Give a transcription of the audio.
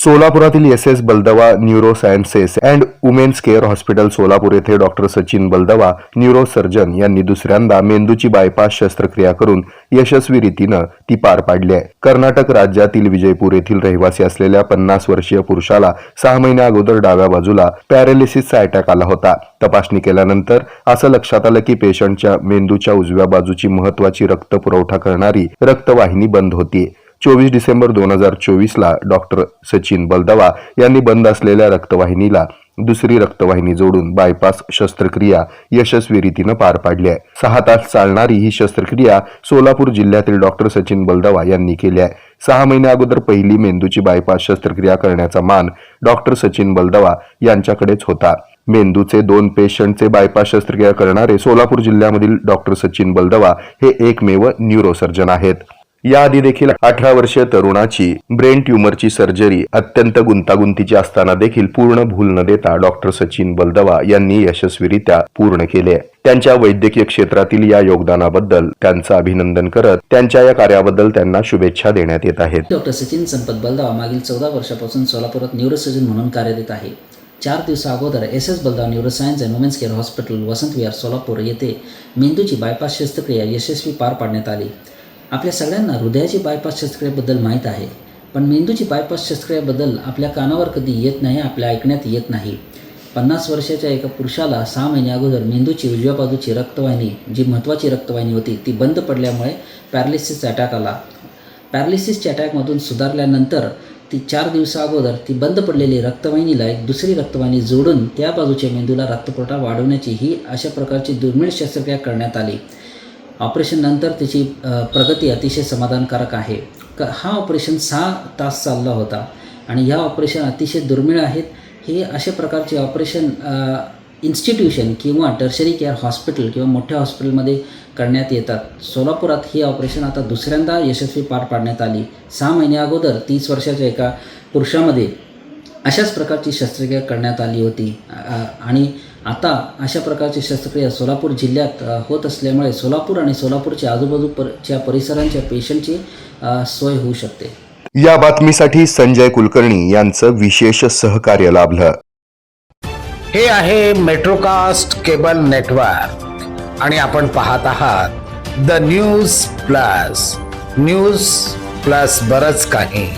सोलापुरातील S S Baldawa neuro sciences and women's care hospital Solapur येथे doctor Sachin Baldawa neuro surgeon यांनी दुसऱ्यांदा मेंदूची bypass शस्त्रक्रिया करून यशस्वी रीतीनं ती पार पाडली आहे. कर्नाटक राज्यातील विजयपूर येथील रहिवासी असलेल्या पन्नास वर्षीय पुरुषाला सहा महिन्या अगोदर डाव्या बाजूला पॅरालिसिसचा अटॅक आला होता. तपासणी केल्यानंतर असं लक्षात आलं की पेशंटच्या मेंदूच्या उजव्या बाजूची महत्वाची रक्त पुरवठा करणारी रक्तवाहिनी बंद होती. चोवीस डिसेंबर दोन हजार चोवीसला डॉक्टर सचिन बलदवा यांनी बंद असलेल्या रक्तवाहिनीला दुसरी रक्तवाहिनी जोडून बायपास शस्त्रक्रिया यशस्वी रीतीनं पार पाडली आहे. सहा तास चालणारी ही शस्त्रक्रिया सोलापूर जिल्ह्यातील डॉक्टर सचिन बलदवा यांनी केली आहे. सहा महिन्या अगोदर पहिली मेंदूची बायपास शस्त्रक्रिया करण्याचा मान डॉक्टर सचिन बलदवा यांच्याकडेच होता. मेंदूचे दोन पेशंटचे बायपास शस्त्रक्रिया करणारे सोलापूर जिल्ह्यामधील डॉक्टर सचिन बलदवा हे एकमेव न्यूरोसर्जन आहेत. याआधी देखील अठरा वर्षीय तरुणाची ब्रेन ट्युमरची सर्जरी अत्यंत गुंतागुंतीची असताना देखील पूर्ण भूल न देता डॉक्टर सचिन बलदवा यांनी यशस्वीरित्या पूर्ण केले. त्यांच्या वैद्यकीय क्षेत्रातील या योगदानाबद्दल त्यांचं अभिनंदन करत त्यांच्या या कार्याबद्दल त्यांना शुभेच्छा देण्यात येत आहेत. डॉक्टर सचिन संपत बलदावा मागील चौदा वर्षापासून सोलापुरात न्यूरोसर्जन म्हणून कार्यरत आहे. चार दिवसा अगोदर S S Baldawa neuroscience and women's care hospital Vasant Vihar Solapur येथे मेंदूची बायपास शस्त्रक्रिया यशस्वी पार पाडण्यात आली. आपल्या सगळ्यांना हृदयाची बायपास शस्त्रक्रियेबद्दल माहीत आहे. पण मेंदूची बायपास शस्त्रक्रियेबद्दल आपल्या कानावर कधी येत नाही आपल्या ऐकण्यात येत नाही. पन्नास वर्षाच्या एका पुरुषाला सहा महिने अगोदर मेंदूची उजव्या बाजूची रक्तवाहिनी जी महत्त्वाची रक्तवाहिनी होती ती बंद पडल्यामुळे पॅरालिसिसचा अटॅक आला. पॅरालिसिसच्या अटॅकमधून सुधारल्यानंतर ती चार दिवसा अगोदर ती बंद पडलेली रक्तवाहिनीला एक दुसरी रक्तवाहिनी जोडून त्या बाजूच्या मेंदूला रक्तपुरवठा वाढवण्याची ही अशा प्रकारची दुर्मिळ शस्त्रक्रिया करण्यात आली. ऑपरेशननंतर त्याची प्रगती अतिशय समाधानकारक आहे. क हा ऑपरेशन सहा तास चालला होता आणि ह्या ऑपरेशन अतिशय दुर्मिळ आहेत. हे अशा प्रकारचे ऑपरेशन इन्स्टिट्यूशन किंवा टर्शरी केअर हॉस्पिटल किंवा मोठ्या हॉस्पिटलमध्ये करण्यात येतात. सोलापुरात ही ऑपरेशन आता दुसऱ्यांदा यशस्वी पार पाडण्यात आली. सहा महिन्या अगोदर तीस वर्षाच्या एका पुरुषामध्ये अशाच प्रकारची शस्त्रक्रिया करण्यात आली होती. आणि आता अशा प्रकारची शस्त्रक्रिया सोलापूर जिल्ह्यात होत असल्यामुळे सोलापूर आणि सोलापूरच्या आजूबाजूच्या परिसरांच्या पेशंटची सोय होऊ शकते. या बातमीसाठी संजय कुलकर्णी यांचं विशेष सहकार्य लाभलं हे आहे मेट्रोकास्ट केबल नेटवर्क आणि आपण पाहत आहात the news plus news plus बरच काही.